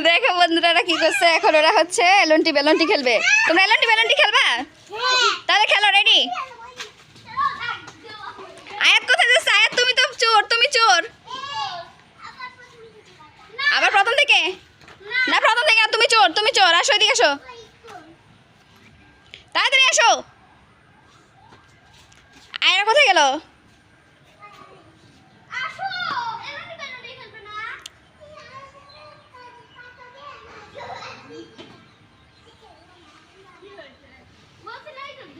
দেখো বন্ধুরা কি করছে? এখন ওরা হচ্ছে এলন্টি বেলন্টি খেলবে। তোমরা এলন্টি বেলন্টি খেলবা? তাহলে খেলো রেডি আয়াত কোথায় যাচ্ছে? আয়াত, তুমি তো চোর, তুমি চোর। আবার প্রথম থেকে? না, প্রথম থেকে তুমি চোর তুমি চোর। আসো এদিকে আসো। তাড়াতাড়ি আসো। আয়রা কোথায় গেল হয়েছে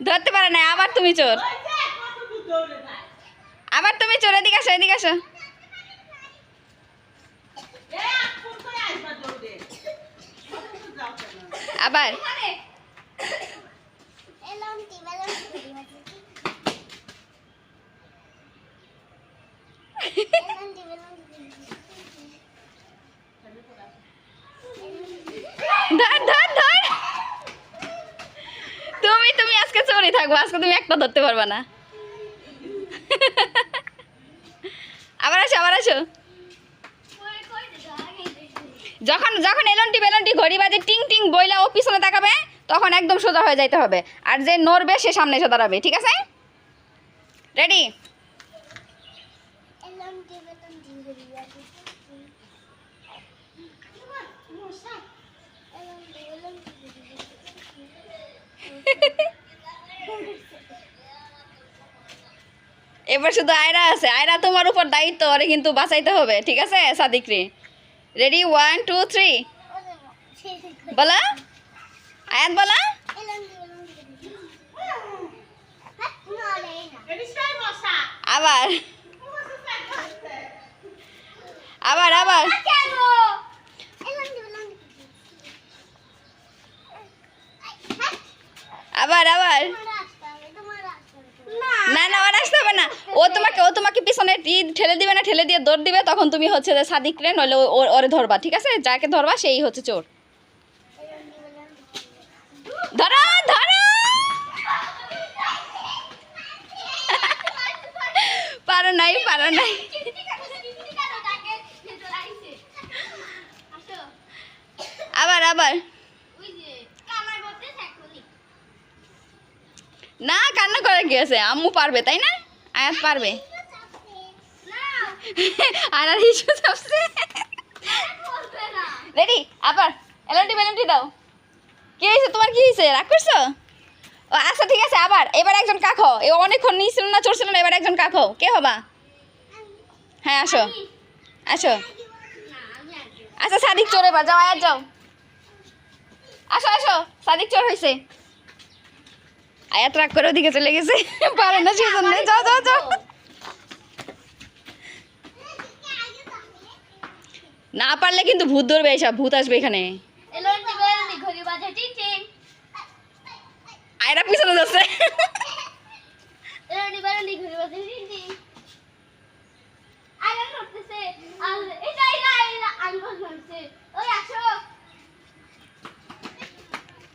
ধরতে পারে না আবার তুমি চোর। আবার তুমি চোর এদিকে আসো এদিকে আসো। আবার ধর ধর ধর তুমি তুমি আজকে চোরই থাকব, আজকে তুমি একটা ধরতে পারবে না। আবার আসো আবার আসো। যখন যখন এলন্টি বেলন্টি ঘড়ি বাজে, টিং টিং বইলা ও পিছনে তাকাবে, তখন একদম সোজা হয়ে যাইতে হবে। আর যে নড়বে, সে সামনে এসে দাঁড়াবে, ঠিক আছে? রেডি এবার শুধু আয়রা আছে। আয়রা তোমার উপর দায়িত্ব, ওরে কিন্তু বাঁচাইতে হবে, ঠিক আছে, সাদিকরি? রেডি ওয়ান টু থ্রি বলা। আয়াত, বলা। আবার। আবার আবার। আবার আবার। না না ওর আসতে হবে না। ও তোমাকে ও তোমাকে পিছনে ঠেলে দিবে না, ঠেলে দিয়ে দৌড় দিবে, তখন তুমি হচ্ছে যে সাদিকরে নইলে ওরে ধরবা, ঠিক আছে? যাকে ধরবা, সেই হচ্ছে চোর। ধরো ধরো! পারো নাই পারো নাই। আবার আবার। না, কান্না করে গিয়েছে আম্মু পারবে, তাই না? আয়াত পারবে। আর আর হিসু চাপছে। রেডি আবার এলন্টি বেলন্টি দাও। কি হয়েছে? তোমার কি হয়েছে? রাগ করছ? ও আচ্ছা ঠিক আছে, আবার। এবার একজন কাখো এ, অনেকক্ষণ নিয়েছিল না চড়ছিল না, এবার একজন কাখো কে হবা? হ্যাঁ আসো। আসো। আচ্ছা সাদিক চোর এবার। যাও, আয়াত, যাও। আসো আসো। সাদিক চোর হয়েছে আয়াত রাগ করে ওদিকে চলে গেছে। পারে না সেজন্য। যাও যাও যাও। না পারলে কিন্তু ভূত ধরবে এসব ভূত আসবে এখানে। আয়রা পিছনে যাচ্ছে।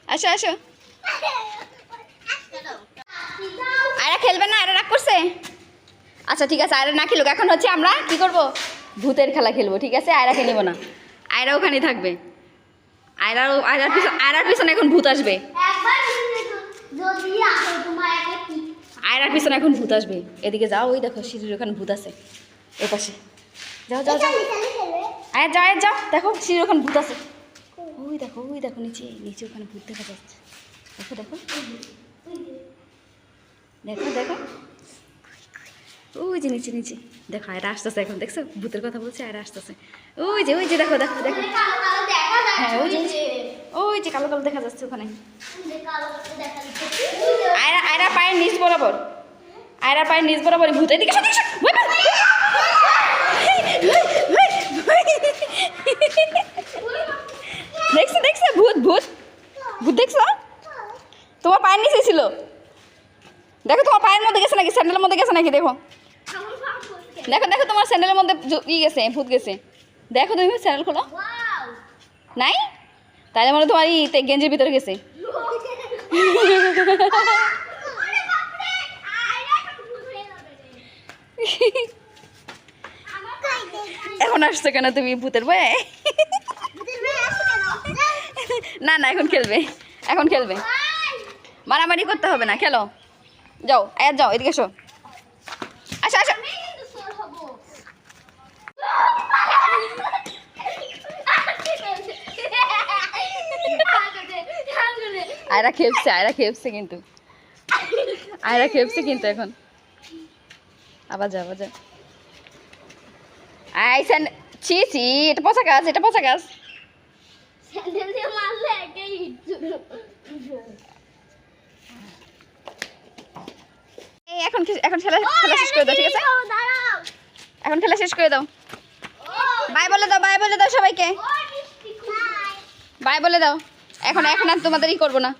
আসো আসো। খেলবে না? আয়রা রাগ করছে? আচ্ছা ঠিক আছে, আয়রা না খেলুক। এখন হচ্ছে আমরা কি করব? ভূতের খেলা খেলব, ঠিক আছে? আয়রাকে নিব না। আয়রা ওখানে থাকবে। আয়রার আয়রার পিছনে আয়রার পিছনে এখন ভূত আসবে। আয়রার পিছনে এখন ভূত আসবে। এদিকে যাও, ওই দেখো, সিঁড়ির ওখানে ভূত আছে। এ পাশে। যাও যাও যাও। আয় যাও আয় যাও। দেখো, সিঁড়ির ওখানে ভূত আছে। ওই দেখো ওই দেখো, নিচে নিচে ওখানে ভূত দেখা যাচ্ছে। দেখো দেখো। দেখো দেখো। ওই যে নিচে নিচে। দেখো আয়রা আসতেছে এখন। দেখছ? ভূতের কথা বলছে আয়রা আসতেছে। ওই যে ওই যে দেখো দেখো দেখো। হ্যাঁ ওই যে ওই যে। কালো কালো দেখা যাচ্ছে ওখানে। আয়রা আয়রা পায়ের নিচ বরাবর। আয়রা পায়ের নিচ বরাবর ভূত। এদিকে। দেখছ দেখছ? ভূত ভূত। ভূত দেখছ? তোমার পায়ের নিচে ছিল। দেখো তোমার পায়ের মধ্যে গেছে নাকি? স্যান্ডেলের মধ্যে গেছে নাকি? দেখো। দেখো দেখো তোমার স্যান্ডেলের মধ্যে ই গেছে, ভূত গেছে। দেখো তুমি স্যান্ডেল খোলো। নাই? তাহলে মনে তোমার ই গেঞ্জির ভিতরে গেছে। এখন আসছো কেন তুমি ভূতের বয়ে? না না, এখন খেলবে। এখন খেলবে। মারামারি করতে হবে না, খেলো। যাও, আয়াত যাও, এদিকে এসো। আচ্ছা আচ্ছা আয়রা খেপছে আয়রা খেপছে কিন্তু। আয়রা খেপছে কিন্তু এখন। আবার যা আবার যা আই স্যান্ড ছি ছি, এটা পচা গাছ, এটা পচা গাছ। এখন এখন খেলা খেলা শেষ করে দাও ঠিক আছে? এখন খেলা শেষ করে দাও। বাই বলে দাও বাই বলে দাও সবাইকে। বাই বলে দাও। এখন এখন আর তোমাদেরই করব না।